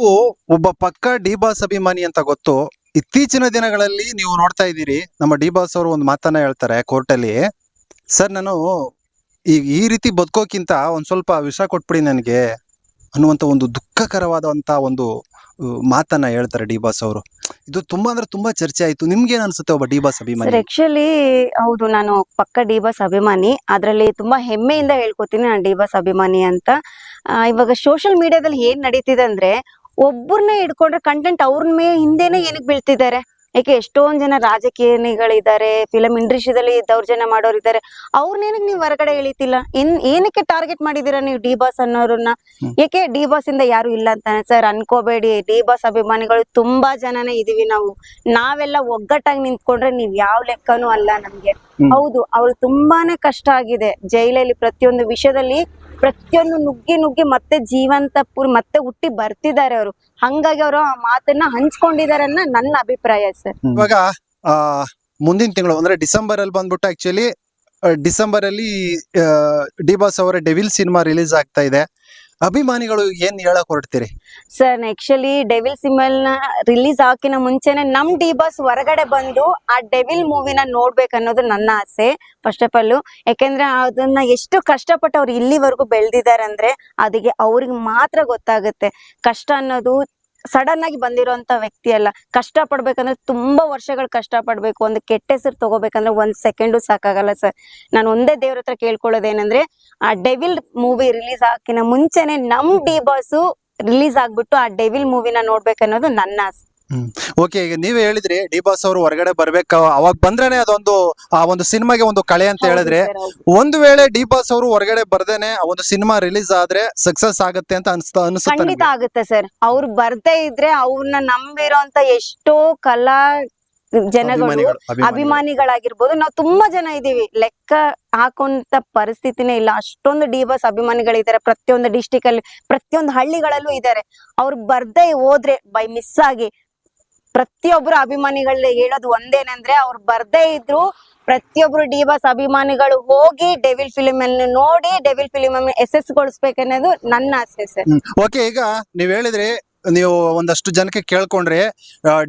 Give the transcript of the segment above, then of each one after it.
ನೀವು ಒಬ್ಬ ಪಕ್ಕ ಡಿ ಬಾಸ್ ಅಭಿಮಾನಿ ಅಂತ ಗೊತ್ತು. ಇತ್ತೀಚಿನ ದಿನಗಳಲ್ಲಿ ನೀವು ನೋಡ್ತಾ ಇದ್ದೀರಿ, ನಮ್ಮ ಡಿ ಬಾಸ್ ಅವರು ಒಂದು ಮಾತನ್ನ ಹೇಳ್ತಾರೆ ಕೋರ್ಟಲ್ಲಿ. ಸರ್, ನಾನು ಈ ಈ ರೀತಿ ಬದುಕೋಕ್ಕಿಂತ ಒಂದ್ ಸ್ವಲ್ಪ ವಿಷ ಕೊಟ್ಬಿಡಿ ನನಗೆ ಅನ್ನುವಂತ ಒಂದು ದುಃಖಕರವಾದಂತ ಒಂದು ಮಾತನ್ನ ಹೇಳ್ತಾರೆ ಡಿ ಬಾಸ್ ಅವರು. ಇದು ತುಂಬಾ ಅಂದ್ರೆ ತುಂಬಾ ಚರ್ಚೆ ಆಯ್ತು. ನಿಮ್ಗೆ ಅನ್ಸುತ್ತೆ ಒಬ್ಬ ಡಿ ಬಾಸ್ ಅಭಿಮಾನಿ? ಆಕ್ಚುಲಿ ಹೌದು, ನಾನು ಪಕ್ಕ ಡಿ ಬಾಸ್ ಅಭಿಮಾನಿ. ಅದ್ರಲ್ಲಿ ತುಂಬಾ ಹೆಮ್ಮೆಯಿಂದ ಹೇಳ್ಕೊತೀನಿ ನಾನು ಡಿ ಬಾಸ್ ಅಭಿಮಾನಿ ಅಂತ. ಇವಾಗ ಸೋಷಿಯಲ್ ಮೀಡಿಯಾದಲ್ಲಿ ಏನ್ ನಡೀತಿದೆ ಅಂದ್ರೆ ಒಬ್ಬರನ್ನೇ ಹಿಡ್ಕೊಂಡ್ರೆ ಕಂಟೆಂಟ್ ಅವ್ರ ಮೇ ಹಿಂದೆನೆ ಏನಕ್ಕೆ ಬೀಳ್ತಿದ್ದಾರೆ? ಯಾಕೆ ಎಷ್ಟೊಂದ್ ಜನ ರಾಜಕೀಯಗಳಿದ್ದಾರೆ ಫಿಲಂ ಇಂಡಸ್ಟ್ರಿದಲ್ಲಿ ದೌರ್ಜನ್ಯ ಮಾಡೋರಿದ್ದಾರೆ ಅವ್ರನ್ನೇನಕ್ಕೆ ನೀವು ಹೊರಗಡೆ ಎಳಿತಿಲ್ಲ? ಇನ್ ಏನಕ್ಕೆ ಟಾರ್ಗೆಟ್ ಮಾಡಿದೀರಾ ನೀವು ಡಿ ಬಾಸ್ ಅನ್ನೋರನ್ನ? ಯಾಕೆ ಡಿ ಬಾಸ್ ಇಂದ ಯಾರು ಇಲ್ಲ ಅಂತಾನೆ? ಸರ್ ಅನ್ಕೋಬೇಡಿ ಡಿ ಬಾಸ್ ಅಭಿಮಾನಿಗಳು ತುಂಬಾ ಜನನೇ ಇದೀವಿ ನಾವು. ನಾವೆಲ್ಲ ಒಗ್ಗಟ್ಟಾಗಿ ನಿಂತ್ಕೊಂಡ್ರೆ ನೀವ್ ಯಾವ ಲೆಕ್ಕನೂ ಅಲ್ಲ ನಮ್ಗೆ. ಹೌದು ಅವ್ರು ತುಂಬಾನೇ ಕಷ್ಟ ಆಗಿದೆ. ಜೈಲಲ್ಲಿ ಪ್ರತಿಯೊಂದು ವಿಷಯದಲ್ಲಿ ಪ್ರತಿಯೊಂದು ನುಗ್ಗಿ ನುಗ್ಗಿ ಮತ್ತೆ ಜೀವಂತ ಪೂರ್ ಮತ್ತೆ ಹುಟ್ಟಿ ಬರ್ತಿದ್ದಾರೆ ಅವರು. ಹಂಗಾಗಿ ಅವರು ಆ ಮಾತನ್ನ ಹಂಚ್ಕೊಂಡಿದ್ದಾರೆ ಅನ್ನೋ ನನ್ನ ಅಭಿಪ್ರಾಯ ಸರ್. ಇವಾಗ, ಆ, ಮುಂದಿನ ತಿಂಗಳು ಅಂದ್ರೆ ಡಿಸೆಂಬರ್ ಅಲ್ಲಿ ಬಂದ್ಬಿಟ್ಟು ಆಕ್ಚುಲಿ ಡಿಸೆಂಬರ್ ಅಲ್ಲಿ ಡಿ ಬಾಸ್ ಅವರ ಡೆವಿಲ್ ಸಿನಿಮಾ ರಿಲೀಸ್ ಆಗ್ತಾ ಇದೆ. ಅಭಿಮಾನಿಗಳು ಏನ್ ಹೇಳಕ್ ಹೊರಡ್ತೀರಿ? ಸರ್ ಆಕ್ಚುಲಿ ಡೆವಿಲ್ ಸಿಮಲ್ನ ರಿಲೀಸ್ ಹಾಕಿನ ಮುಂಚೆನೆ ನಮ್ ಡಿ ಬಾಸ್ ಹೊರಗಡೆ ಬಂದು ಆ ಡೆವಿಲ್ ಮೂವಿನ ನೋಡ್ಬೇಕು ಅನ್ನೋದು ನನ್ನ ಆಸೆ ಫಸ್ಟ್ ಆಫ್ ಆಲ್ ಯಾಕೆಂದ್ರೆ ಅದನ್ನ ಎಷ್ಟು ಕಷ್ಟಪಟ್ಟು ಅವ್ರು ಇಲ್ಲಿವರೆಗೂ ಬೆಳೆದಿದ್ದಾರೆ ಅಂದ್ರೆ ಅದಕ್ಕೆ ಅವ್ರಿಗೆ ಮಾತ್ರ ಗೊತ್ತಾಗುತ್ತೆ. ಕಷ್ಟ ಅನ್ನೋದು ಸಡನ್ ಆಗಿ ಬಂದಿರೋಂತ ವ್ಯಕ್ತಿ ಅಲ್ಲ. ಕಷ್ಟ ಪಡ್ಬೇಕಂದ್ರೆ ತುಂಬಾ ವರ್ಷಗಳು ಕಷ್ಟ ಪಡ್ಬೇಕು ಒಂದು ಕೆಟ್ಟ ಹೆಸರು ತಗೋಬೇಕಂದ್ರೆ ಒಂದ್ ಸೆಕೆಂಡು ಸಾಕಾಗಲ್ಲ ಸರ್. ನಾನು ಒಂದೇ ದೇವ್ರ ಹತ್ರ ಕೇಳ್ಕೊಳ್ಳೋದೇನಂದ್ರೆ, ಆ ಡೆವಿಲ್ ಮೂವಿ ರಿಲೀಸ್ ಹಾಕಿನ ಮುಂಚೆನೆ ನಮ್ ಡಿ ಬಾಸು ರಿಲೀಸ್ ಆಗ್ಬಿಟ್ಟು ಆ ಡೆವಿಲ್ ಮೂವಿನ ನೋಡ್ಬೇಕನ್ನೋದು ನನ್ನ ಆಸೆ. ಓಕೆ ಈಗ ನೀವೇ ಹೇಳಿದ್ರಿ ಡಿ ಬಾಸ್ ಅವರು ಹೊರಗಡೆ ಬರ್ಬೇಕು. ಅವಾಗ ಬಂದ್ರೇನೆ ಅದೊಂದು ಆ ಒಂದು ಸಿನಿಮಾಗೆ ಒಂದು ಕಳೆ ಅಂತ ಹೇಳಿದ್ರೆ. ಒಂದು ವೇಳೆ ಡಿ ಬಾಸ್ ಅವರು ಹೊರಗಡೆ ಬರ್ದೇನೆ ಒಂದು ಸಿನಿಮಾ ರಿಲೀಸ್ ಆದ್ರೆ ಸಕ್ಸಸ್ ಆಗುತ್ತೆ ಅಂತ ಅನ್ಸ್ತಾ ಅನ್ಸುತ್ತೆ ಖಂಡಿತ? ಆಗುತ್ತೆ ಸರ್. ಅವ್ರು ಬರ್ದೇ ಇದ್ರೆ ಅವ್ರನ್ನ ನಂಬಿರೋಂತ ಎಷ್ಟೋ ಕಲಾ ಜನಗಳು ಅಭಿಮಾನಿಗಳು ಅಭಿಮಾನಿಗಳು. ಅಭಿಮಾನಿಗಳಾಗಿರ್ಬೋದು. ನಾವು ತುಂಬಾ ಜನ ಇದೀವಿ ಲೆಕ್ಕ ಹಾಕುವಂತ ಪರಿಸ್ಥಿತಿನೇ ಇಲ್ಲ. ಅಷ್ಟೊಂದು ಡಿ ಬಾಸ್ ಅಭಿಮಾನಿಗಳಿದ್ದಾರೆ. ಪ್ರತಿಯೊಂದು ಡಿಸ್ಟಿಕ್ ಅಲ್ಲಿ ಪ್ರತಿಯೊಂದು ಹಳ್ಳಿಗಳಲ್ಲೂ ಇದ್ದಾರೆ. ಅವ್ರು ಬರ್ದೇ ಹೋದ್ರೆ ಬೈ ಮಿಸ್ ಆಗಿ ಪ್ರತಿಯೊಬ್ರು ಅಭಿಮಾನಿಗಳು ಹೇಳೋದು ಒಂದೇನಂದ್ರೆ ಅವ್ರು ಬರ್ದೇ ಇದ್ರು ಪ್ರತಿಯೊಬ್ರು ಡಿ ಬಾಸ್ ಅಭಿಮಾನಿಗಳು ಹೋಗಿ ಡೆವಿಲ್ ಫಿಲಿಮ್ ಅನ್ನು ನೋಡಿ ಡೆವಿಲ್ ಫಿಲಿಮ್ ಅನ್ನು ಎಸ್ ಗೊಳಿಸ್ಬೇಕನ್ನೋದು ನನ್ನ ಆಸೆ ಸರ್. ಓಕೆ ಈಗ ನೀವ್ ಹೇಳಿದ್ರಿ ನೀವು ಒಂದಷ್ಟು ಜನಕ್ಕೆ ಕೇಳ್ಕೊಂಡ್ರಿ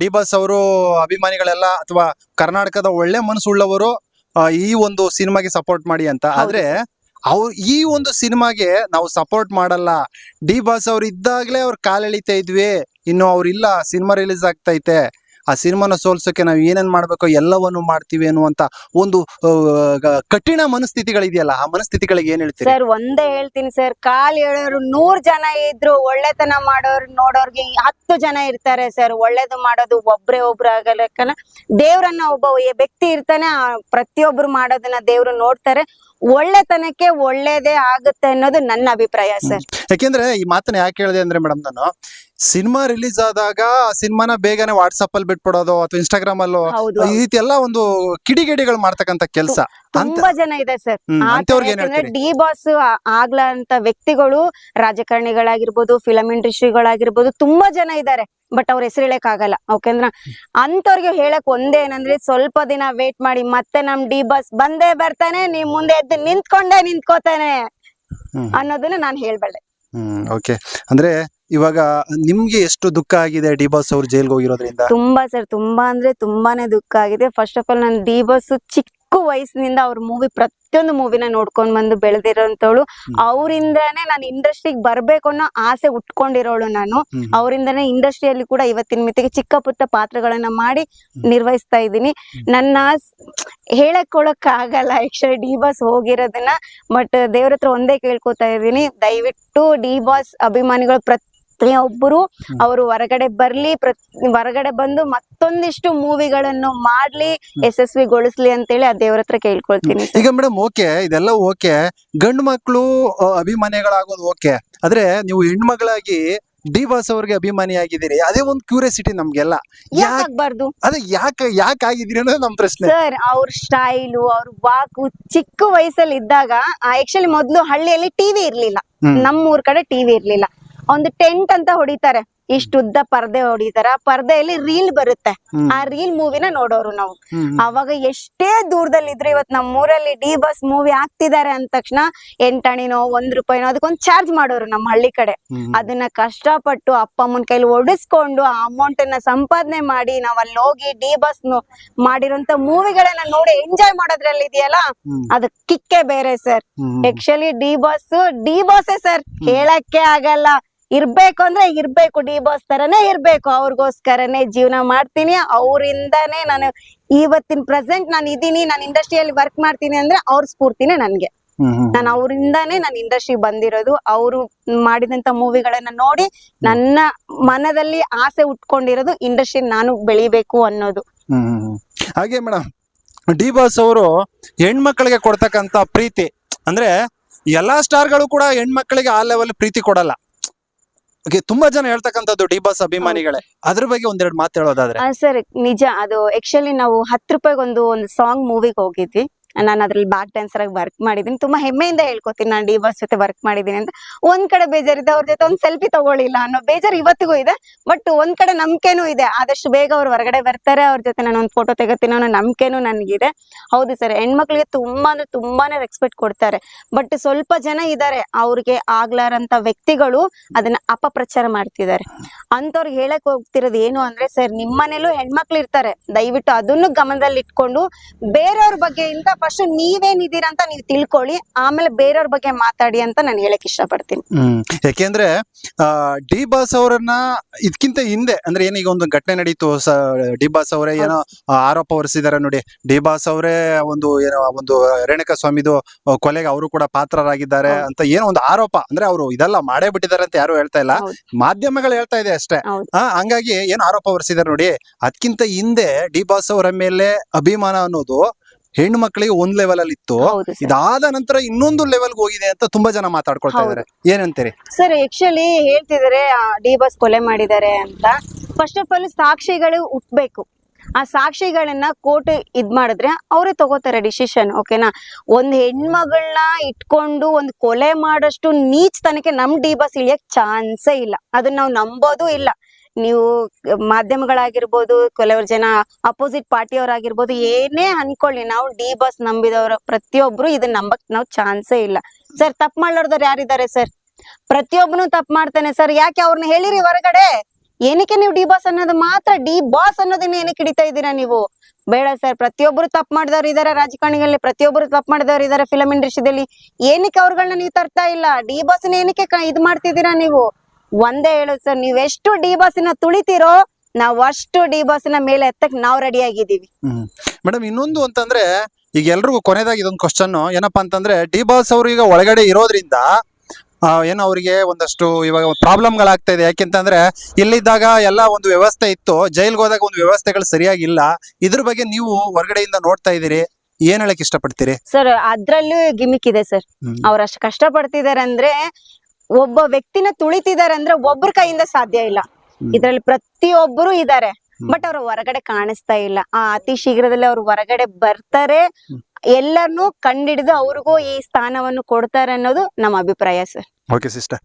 ಡಿ ಬಾಸ್ ಅವರು ಅಭಿಮಾನಿಗಳೆಲ್ಲ ಅಥವಾ ಕರ್ನಾಟಕದ ಒಳ್ಳೆ ಮನಸ್ಸುಳ್ಳವರು ಈ ಒಂದು ಸಿನಿಮಾಗೆ ಸಪೋರ್ಟ್ ಮಾಡಿ ಅಂತ. ಆದ್ರೆ ಅವ್ರು ಈ ಒಂದು ಸಿನಿಮಾಗೆ ನಾವು ಸಪೋರ್ಟ್ ಮಾಡಲ್ಲ. ಡಿ ಬಾಸ್ ಅವ್ರು ಇದ್ದಾಗ್ಲೇ ಅವ್ರ ಕಾಲೆಳಿತಾ ಇದ್ವಿ. ಇನ್ನು ಅವರಿಲ್ಲ ಇಲ್ಲ ಸಿನಿಮಾ ರಿಲೀಸ್ ಆಗ್ತೈತೆ. ಆ ಸಿನಿಮಾನ ಸೋಲ್ಸೋಕೆ ನಾವು ಏನೇನು ಮಾಡಬೇಕು ಎಲ್ಲವನ್ನು ಮಾಡ್ತೀವಿ ಅನ್ನುವಂತ ಒಂದು ಕಠಿಣ ಮನಸ್ಥಿತಿಗಳಿದೆಯಲ್ಲ ಆ ಮನಸ್ಥಿತಿಗಳಿಗೆ ಏನ್ ಹೇಳ್ತೀರಿ? ಸರ್ ಒಂದೇ ಹೇಳ್ತೀನಿ ಸರ್ ಕಾಲ್ ಹೇಳೋರು ನೂರ್ ಜನ ಇದ್ರು ಒಳ್ಳೆತನ ಮಾಡೋರು ನೋಡೋರ್ಗೆ ಹತ್ತು ಜನ ಇರ್ತಾರೆ ಸರ್. ಒಳ್ಳೇದು ಮಾಡೋದು ಒಬ್ರೇ ಒಬ್ರು ಆಗಲ್ಲ ದೇವ್ರನ್ನ ಒಬ್ಬ ವ್ಯಕ್ತಿ ಇರ್ತಾನೆ ಆ ಪ್ರತಿಯೊಬ್ರು ಮಾಡೋದನ್ನ ದೇವ್ರು ನೋಡ್ತಾರೆ. ಒಳ್ಳೆತನಕ್ಕೆ ಒಳ್ಳೇದೇ ಆಗುತ್ತೆ ಅನ್ನೋದು ನನ್ನ ಅಭಿಪ್ರಾಯ ಸರ್. ಯಾಕೆಂದ್ರೆ ಈ ಮಾತನ್ನ ಯಾಕೆ ಹೇಳಿದೆ ಅಂದ್ರೆ ಮೇಡಮ್ ನಾನು ಸಿನಿಮಾ ರಿಲೀಸ್ ಆದಾಗ ಆ ಸಿನಿಮಾನ ಬೇಗನೆ ವಾಟ್ಸಪ್ ಅಲ್ಲಿ ಬಿಟ್ಬಿಡೋದು ಅಥವಾ ಇನ್ಸ್ಟಾಗ್ರಾಮ್ ಅಲ್ಲೋ ಈ ರೀತಿ ಎಲ್ಲ ಒಂದು ಕಿಡಿಗೇಡಿಗಳು ಮಾಡ್ತಕ್ಕಂತ ಕೆಲಸ. ತುಂಬಾ ಜನ ಇದೆ ಸರ್. ಡಿ ಬಾಸ್ ಆಗ್ಲಂತ ವ್ಯಕ್ತಿಗಳು ರಾಜಕಾರಣಿಗಳಾಗಿರ್ಬೋದು ಫಿಲಂ ಇಂಡಸ್ಟ್ರಿಗಳಾಗಿರ್ಬೋದು ತುಂಬಾ ಜನ ಇದ್ದಾರೆ ಬಟ್ ಅವ್ರ ಹೆಸರು ಹೇಳಕ್ ಆಗಲ್ಲ ಓಕೆಂದ್ರ ಅಂತವ್ರಿಗೆ ಹೇಳಕ್ ಒಂದೇ ಏನಂದ್ರೆ ಸ್ವಲ್ಪ ದಿನ ವೇಟ್ ಮಾಡಿ ಮತ್ತೆ ನಮ್ ಡಿ ಬಾಸ್ ಬಂದೇ ಬರ್ತಾನೆ ನಿಮ್ ಮುಂದೆ ಎದ್ದು ನಿಂತ್ಕೊಂಡೇ ನಿಂತ್ಕೋತಾನೆ ಅನ್ನೋದನ್ನ ನಾನ್ ಹೇಳ್ಬಲ್ಲೆ. ಹ್ಮ್ ಓಕೆ ಅಂದ್ರೆ ಇವಾಗ ನಿಮ್ಗೆ ಎಷ್ಟು ದುಃಖ ಆಗಿದೆ ಡಿ ಬಾಸ್ ಅವ್ರು ಜೈಲ್ಗೆ ಹೋಗಿರೋದ್ರಿಂದ? ತುಂಬಾ ಸರ್, ತುಂಬಾ ಅಂದ್ರೆ ತುಂಬಾನೇ ದುಃಖ ಆಗಿದೆ. ಫಸ್ಟ್ ಆಫ್ ಆಲ್ ನಾನು ಡಿ ಬಾಸ್ ಚಿಕ್ಕ ವಯಸ್ಸಿನಿಂದ ಅವ್ರ ಮೂವಿ ಪ್ರತಿಯೊಂದು ಮೂವಿನ ನೋಡ್ಕೊಂಡ್ ಬಂದು ಬೆಳೆದಿರೋಂಥವಳು. ಅವರಿಂದಾನೇ ನಾನು ಇಂಡಸ್ಟ್ರಿಗೆ ಬರ್ಬೇಕು ಅನ್ನೋ ಆಸೆ ಉಟ್ಕೊಂಡಿರೋಳು ನಾನು. ಅವರಿಂದಾನೇ ಇಂಡಸ್ಟ್ರಿಯಲ್ಲಿ ಕೂಡ ಇವತ್ತಿನ ಮಿತಿಗೆ ಚಿಕ್ಕ ಪುಟ್ಟ ಪಾತ್ರಗಳನ್ನ ಮಾಡಿ ನಿರ್ವಹಿಸ್ತಾ ಇದ್ದೀನಿ. ನನ್ನ ಹೇಳಕೊಳಕ್ ಆಗಲ್ಲ ಆಕ್ಚುಲಿ ಡಿ ಬಾಸ್ ಹೋಗಿರೋದನ್ನ ಬಟ್ ದೇವ್ರ ಹತ್ರ ಒಂದೇ ಕೇಳ್ಕೊತಾ ಇದ್ದೀನಿ. ದಯವಿಟ್ಟು ಡಿ ಬಾಸ್ ಅಭಿಮಾನಿಗಳು ಪ್ರತಿಯೊಬ್ಬರು ಒಬ್ಬರು ಅವರು ಹೊರಗಡೆ ಬರ್ಲಿ ಪ್ರತಿ ಹೊರಗಡೆ ಬಂದು ಮತ್ತೊಂದಿಷ್ಟು ಮೂವಿಗಳನ್ನು ಮಾಡ್ಲಿ ಯಶಸ್ವಿಗೊಳಿಸ್ಲಿ ಅಂತೇಳಿ ಆ ದೇವ್ರ ಹತ್ರ ಕೇಳ್ಕೊಳ್ತೀನಿ. ಈಗ ಮೇಡಮ್ ಓಕೆ ಇದೆಲ್ಲ ಓಕೆ. ಗಂಡು ಮಕ್ಕಳು ಅಭಿಮಾನಿಗಳಾಗೋದು ಓಕೆ. ಆದ್ರೆ ನೀವು ಹೆಣ್ಮಗಳಾಗಿ ಡಿ ಬಾಸ್ ಅವ್ರಿಗೆ ಅಭಿಮಾನಿ ಆಗಿದ್ದೀರಿ ಅದೇ ಒಂದು ಕ್ಯೂರಿಯಾಸಿಟಿ ನಮ್ಗೆಲ್ಲ. ಯಾಕಬಾರ್ದು ಅದೇ ಯಾಕೆ ಯಾಕೆ ಆಗಿದ್ದೀರಿ ಅನ್ನೋದು ನಮ್ ಪ್ರಶ್ನೆ. ಸರ್ ಅವ್ರ ಸ್ಟೈಲು ಅವ್ರ ವಾಕು ಚಿಕ್ಕ ವಯಸ್ಸಲ್ಲಿ ಇದ್ದಾಗ ಆಕ್ಚುಲಿ ಮೊದ್ಲು ಹಳ್ಳಿಯಲ್ಲಿ ಟಿವಿ ಇರ್ಲಿಲ್ಲ. ನಮ್ಮೂರ್ ಕಡೆ ಟಿವಿ ಇರ್ಲಿಲ್ಲ. ಒಂದು ಟೆಂಟ್ ಅಂತ ಹೊಡಿತಾರೆ. ಇಷ್ಟು ಉದ್ದ ಪರ್ದೆ ಹೊಡಿತಾರ. ಆ ಪರ್ದೆಯಲ್ಲಿ ರೀಲ್ ಬರುತ್ತೆ. ಆ ರೀಲ್ ಮೂವಿನ ನೋಡೋರು ನಾವು. ಅವಾಗ ಎಷ್ಟೇ ದೂರದಲ್ಲಿ ಇದ್ರೆ ಇವತ್ ನಮ್ಮೂರಲ್ಲಿ ಡಿ ಬಸ್ ಮೂವಿ ಆಗ್ತಿದ್ದಾರೆ ಅಂದ ತಕ್ಷಣ ಎಂಟಣಿನೋ ಒಂದ್ ರೂಪಾಯಿನೋ ಅದಕ್ಕೊಂದ್ ಚಾರ್ಜ್ ಮಾಡೋರು ನಮ್ಮ ಹಳ್ಳಿ ಕಡೆ. ಅದನ್ನ ಕಷ್ಟಪಟ್ಟು ಅಪ್ಪ ಅಮ್ಮನ ಕೈಲಿ ಒಡಿಸ್ಕೊಂಡು ಆ ಅಮೌಂಟ್ ಅನ್ನ ಸಂಪಾದನೆ ಮಾಡಿ ನಾವ್ ಅಲ್ಲಿ ಹೋಗಿ ಡಿ ಬಸ್ ಮಾಡಿರೋಂತ ಮೂವಿಗಳನ್ನ ನೋಡಿ ಎಂಜಾಯ್ ಮಾಡೋದ್ರಲ್ಲಿ ಇದೆಯಲ್ಲ? ಅದ್ ಕಿಕ್ಕೆ ಬೇರೆ sir. Actually D boss D boss sir. ಹೇಳಕ್ಕೆ ಆಗಲ್ಲ. ಇರ್ಬೇಕು ಅಂದ್ರೆ ಇರ್ಬೇಕು ಡಿ ಬಾಸ್ ತರನೇ ಇರ್ಬೇಕು. ಅವ್ರಿಗೋಸ್ಕರನೇ ಜೀವನ ಮಾಡ್ತೀನಿ. ಅವರಿಂದಾನೇ ನಾನು ಇವತ್ತಿನ ಪ್ರೆಸೆಂಟ್ ನಾನು ಇದೀನಿ ನಾನು ಇಂಡಸ್ಟ್ರಿಯಲ್ಲಿ ವರ್ಕ್ ಮಾಡ್ತೀನಿ ಅಂದ್ರೆ ಅವ್ರ ಸ್ಫೂರ್ತಿನೇ ನನ್ಗೆ. ನಾನು ಅವರಿಂದಾನೇ ನಾನು ಇಂಡಸ್ಟ್ರಿ ಬಂದಿರೋದು. ಅವರು ಮಾಡಿದಂತ ಮೂವಿಗಳನ್ನ ನೋಡಿ ನನ್ನ ಮನದಲ್ಲಿ ಆಸೆ ಉಟ್ಕೊಂಡಿರೋದು ಇಂಡಸ್ಟ್ರಿ ನಾನು ಬೆಳಿಬೇಕು ಅನ್ನೋದು. ಹಾಗೆ ಮೇಡಮ್ ಡಿ ಬಾಸ್ ಅವರು ಹೆಣ್ಮಕ್ಳಿಗೆ ಕೊಡ್ತಕ್ಕಂತ ಪ್ರೀತಿ. ಅಂದ್ರೆ ಎಲ್ಲಾ ಸ್ಟಾರ್ಗಳು ಕೂಡ ಹೆಣ್ಮಕ್ಳಿಗೆ ಆ ಲೆವೆಲ್ ಪ್ರೀತಿ ಕೊಡಲ್ಲ. ತುಂಬಾ ಜನ ಹೇಳ್ತಕ್ಕಂಥದ್ದು ಡಿ ಬಾಸ್ ಅಭಿಮಾನಿಗಳೇ. ಅದ್ರ ಬಗ್ಗೆ ಒಂದೆರಡು ಮಾತು ಹೇಳೋದಾದ್ರೆ ಸರ್ ನಿಜ ಅದು ಆಕ್ಚುಲಿ ನಾವು ಹತ್ತು ರೂಪಾಯಿಗೊಂದು ಒಂದು ಸಾಂಗ್ ಮೂವಿಗೆ ಹೋಗಿದ್ವಿ. ನಾನು ಅದ್ರಲ್ಲಿ ಬ್ಯಾಕ್ ಡ್ಯಾನ್ಸರ್ ಆಗಿ ವರ್ಕ್ ಮಾಡಿದೀನಿ. ತುಂಬಾ ಹೆಮ್ಮೆಯಿಂದ ಹೇಳ್ಕೊತೀನಿ ನಾನು ಡಿ ಬಾಸ್ ಜೊತೆ ವರ್ಕ್ ಮಾಡಿದೀನಿ ಅಂತ. ಒಂದ್ ಕಡೆ ಬೇಜಾರಿದೆ, ಅವ್ರ ಜೊತೆ ಒಂದ್ ಸೆಲ್ಫಿ ತಗೊಳ್ಳಿಲ್ಲ ಅನ್ನೋ ಬೇಜಾರು ಇವತ್ತಿಗೂ ಇದೆ. ಬಟ್ ಒಂದ್ ಕಡೆ ನಂಬಿಕೆನೂ ಇದೆ. ಆದಷ್ಟು ಬೇಗ ಅವ್ರು ಹೊರಗಡೆ ಬರ್ತಾರೆ, ಅವ್ರ ಜೊತೆ ನಾನು ಒಂದು ಫೋಟೋ ತೆಗತೀನಿ ಅನ್ನೋ ನಂಬಿಕೆನೂ ನನಗಿದೆ. ಹೌದು ಸರ್, ಹೆಣ್ಮಕ್ಳಿಗೆ ತುಂಬಾ ಅಂದ್ರೆ ತುಂಬಾನೇ ರೆಸ್ಪೆಕ್ಟ್ ಕೊಡ್ತಾರೆ. ಬಟ್ ಸ್ವಲ್ಪ ಜನ ಇದ್ದಾರೆ ಅವ್ರಿಗೆ ಆಗ್ಲಾರಂತ ವ್ಯಕ್ತಿಗಳು ಅದನ್ನ ಅಪಪ್ರಚಾರ ಮಾಡ್ತಿದ್ದಾರೆ. ಅಂತವ್ರಿಗೆ ಹೇಳಕ್ ಹೋಗ್ತಿರೋದು ಏನು ಅಂದ್ರೆ ಸರ್, ನಿಮ್ಮನೇಲೂ ಹೆಣ್ಮಕ್ಳು ಇರ್ತಾರೆ ದಯವಿಟ್ಟು ಅದನ್ನು ಗಮನದಲ್ಲಿ ಇಟ್ಕೊಂಡು ಬೇರೆಯವ್ರ ಬಗ್ಗೆಯಿಂದ ಫಸ್ಟ್ ನೀವೇನಿದ್ದೀರಾ ಅಂತ ನೀವು ತಿಳ್ಕೊಳ್ಳಿ ಆಮೇಲೆ ಬೇರೆಯವ್ರ ಬಗ್ಗೆ ಮಾತಾಡಿ ಅಂತ ನಾನು ಹೇಳಕ್ ಇಷ್ಟಪಡ್ತೀನಿ ಹ್ಮ್ ಯಾಕೆಂದ್ರೆ ಡಿ ಬಾಸ್ ಅವರನ್ನ ಇದಕ್ಕಿಂತ ಹಿಂದೆ ಅಂದ್ರೆ ಏನೀಗ ಒಂದು ಘಟನೆ ನಡೀತು ಸ ಡಿ ಬಾಸ್ ಅವರೇ ಏನೋ ಆ, ಆರೋಪ ಹೊರಿಸಿದಾರೆ ನೋಡಿ ಡಿ ಬಾಸ್ ಅವರೇ ಒಂದು ಏನೋ ಒಂದು ರೇಣುಕಾ ಸ್ವಾಮಿದು ಆ, ಕೊಲೆಗೆ ಅವರು ಕೂಡ ಪಾತ್ರರಾಗಿದ್ದಾರೆ ಹೌದು. ಅಂತ ಏನೋ ಒಂದು ಆರೋಪ ಅಂದ್ರೆ ಅವರು ಇದೆಲ್ಲ ಮಾಡೇ ಬಿಟ್ಟಿದ್ದಾರೆ ಅಂತ ಯಾರು ಹೇಳ್ತಾ ಇಲ್ಲ ಹೌದು. ಮಾಧ್ಯಮಗಳು ಹೇಳ್ತಾ ಇದೆ ಅಷ್ಟೇ ಹೌದು. ಆ ಹಂಗಾಗಿ ಏನು ಆರೋಪ ಹೊರಿಸಿದಾರೆ ನೋಡಿ ಅದಕ್ಕಿಂತ ಹಿಂದೆ ಡಿ ಬಾಸ್ ಅವರ ಮೇಲೆ ಅಭಿಮಾನ ಅನ್ನೋದು ಹೆಣ್ಣು ಮಕ್ಕಳಿಗೆ ಒಂದ್ ಲೆವೆಲ್ ಅಲ್ಲಿ ಇತ್ತು. ಹೌದು ಇದಾದ ನಂತರ ಇನ್ನೊಂದು ಲೆವೆಲ್ ಹೋಗಿದೆ ಅಂತ ತುಂಬಾ ಜನ ಮಾತಾಡ್ಕೊಳ್ತಾ. ಇದಾರೆ ಏನಂತೀರಿ? ಸರ್ ಆಕ್ಚುಲಿ ಹೇಳ್ತಿದಾರೆ ಡಿ ಬಸ್ ಕೊಲೆ ಮಾಡಿದ್ದಾರೆ ಅಂತ. ಫಸ್ಟ್ ಆಫ್ ಆಲ್ ಸಾಕ್ಷಿಗಳು ಹುಟ್ಬೇಕು. ಆ ಸಾಕ್ಷಿಗಳನ್ನ ಕೋರ್ಟ್ ಇದ್ ಮಾಡಿದ್ರೆ ಅವರೇ ತಗೋತಾರೆ ಡಿಸಿಷನ್ ಓಕೆನಾ ಒಂದ್ ಹೆಣ್ಮಗಳನ್ನ ಇಟ್ಕೊಂಡು ಒಂದ್ ಕೊಲೆ ಮಾಡಷ್ಟು ತನಕ ನಮ್ ಡಿ ಬಸ್ ಇಳಿಯಕ್ ಚಾನ್ಸೇ ಇಲ್ಲ. ಅದನ್ನ ನಾವು ನಂಬೋದು ಇಲ್ಲ. ನೀವು ಮಾಧ್ಯಮಗಳಾಗಿರ್ಬೋದು, ಕೆಲವರು ಜನ ಅಪೋಸಿಟ್ ಪಾರ್ಟಿಯವರಾಗಿರ್ಬೋದು ಏನೇ ಅನ್ಕೊಳ್ಳಿ, ನಾವು ಡಿ ಬಸ್ ನಂಬಿದವರು ಪ್ರತಿಯೊಬ್ರು ಇದನ್ನ ನಂಬಕ್ ನಾವು ಚಾನ್ಸೇ ಇಲ್ಲ. ಸರ್ ತಪ್ಪು ಮಾಡ್ಲಾರ್ದವ್ರು ಯಾರಿದ್ದಾರೆ ಸರ್ ಪ್ರತಿಯೊಬ್ಬನು ತಪ್ಪು ಮಾಡ್ತಾನೆ ಸರ್ ಯಾಕೆ ಅವ್ರನ್ನ ಹೇಳಿರಿ ಹೊರಗಡೆ? ಏನಕ್ಕೆ ನೀವು ಡಿ ಬಾಸ್ ಅನ್ನೋದು ಮಾತ್ರ ಡಿ ಬಾಸ್ ಅನ್ನೋದನ್ನ ಏನಕ್ಕೆ ಹಿಡಿತಾ ಇದ್ದೀರಾ ನೀವು? ಬೇಡ ಸರ್ ಪ್ರತಿಯೊಬ್ಬರು ತಪ್ಪು ಮಾಡಿದವ್ರು ಇದಾರೆ ರಾಜಕಾರಣಿಗಳಲ್ಲಿ ಪ್ರತಿಯೊಬ್ಬರು ತಪ್ಪು ಮಾಡಿದವ್ರು ಇದಾರೆ ಫಿಲಂ ಇಂಡಸ್ಟ್ರಿದಲ್ಲಿ ಏನಕ್ಕೆ ಅವ್ರಗಳನ್ನ ನೀವು ತರ್ತಾ ಇಲ್ಲ? ಡಿ ಬಾಸ್ ಏನಕ್ಕೆ ಕ- ಇದ್ ಮಾಡ್ತಿದ್ದೀರಾ ನೀವು? ಒಂದೇ ಹೇಳೋದು ಸರ್ ನೀವೆಷ್ಟು ಎಷ್ಟು ಡಿ ಬಾಸ್ನ ತುಳಿತೀರೋ ನಾವ್ ಅಷ್ಟು ಡಿ ಬಾಸ್ನ ಮೇಲೆ ಎತ್ತಕ್ ನಾವ್ ರೆಡಿ ಆಗಿದ್ದೀವಿ. ಮೇಡಮ್ ಇನ್ನೊಂದು ಅಂತಂದ್ರೆ ಈಗ ಎಲ್ರಿಗೂ ಕೊನೆದಾಗಿ ಇದೊಂದು ಕ್ವಶನ್ ಏನಪ್ಪಾ ಅಂತಂದ್ರೆ ಡಿ ಬಾಸ್ ಅವ್ರು ಈಗ ಒಳಗಡೆ ಇರೋದ್ರಿಂದ ಏನೋ ಅವರಿಗೆ ಒಂದಷ್ಟು ಇವಾಗ ಪ್ರಾಬ್ಲಮ್ಗಳಾಗ್ತಾ ಇದೆ. ಯಾಕೆಂತಂದ್ರೆ ಇಲ್ಲಿದ್ದಾಗ ಎಲ್ಲ ಒಂದು ವ್ಯವಸ್ಥೆ ಇತ್ತು. ಜೈಲ್ಗೆ ಹೋದಾಗ ಒಂದು ವ್ಯವಸ್ಥೆಗಳು ಸರಿಯಾಗಿಲ್ಲ. ಇದ್ರ ಬಗ್ಗೆ ನೀವು ಹೊರಗಡೆಯಿಂದ ನೋಡ್ತಾ ಇದೀರಿ ಏನ್ ಹೇಳಕ್ ಇಷ್ಟಪಡ್ತೀರಿ? ಸರ್ ಅದ್ರಲ್ಲೂ ಗಿಮಿಕ್ ಇದೆ ಸರ್ ಅವ್ರ ಅವ್ರು ಅಷ್ಟು ಕಷ್ಟ ಪಡ್ತಿದಾರೆ ಅಂದ್ರೆ ಒಬ್ಬ ವ್ಯಕ್ತಿನ ತುಳಿತಿದ್ದಾರೆ ಅಂದ್ರೆ ಒಬ್ಬರ ಕೈಯಿಂದ ಸಾಧ್ಯ ಇಲ್ಲ. ಇದ್ರಲ್ಲಿ ಪ್ರತಿಯೊಬ್ಬರು ಇದಾರೆ. ಬಟ್ ಅವ್ರು ಹೊರಗಡೆ ಕಾಣಿಸ್ತಾ ಇಲ್ಲ. ಆ ಅತಿ ಶೀಘ್ರದಲ್ಲಿ ಅವ್ರು ಹೊರಗಡೆ ಬರ್ತಾರೆ. ಎಲ್ಲರನ್ನೂ ಕಂಡಿಡಿದು ಅವ್ರಿಗೂ ಈ ಸ್ಥಾನವನ್ನು ಕೊಡ್ತಾರೆ ಅನ್ನೋದು ನಮ್ಮ ಅಭಿಪ್ರಾಯ ಸರ್. Okay sister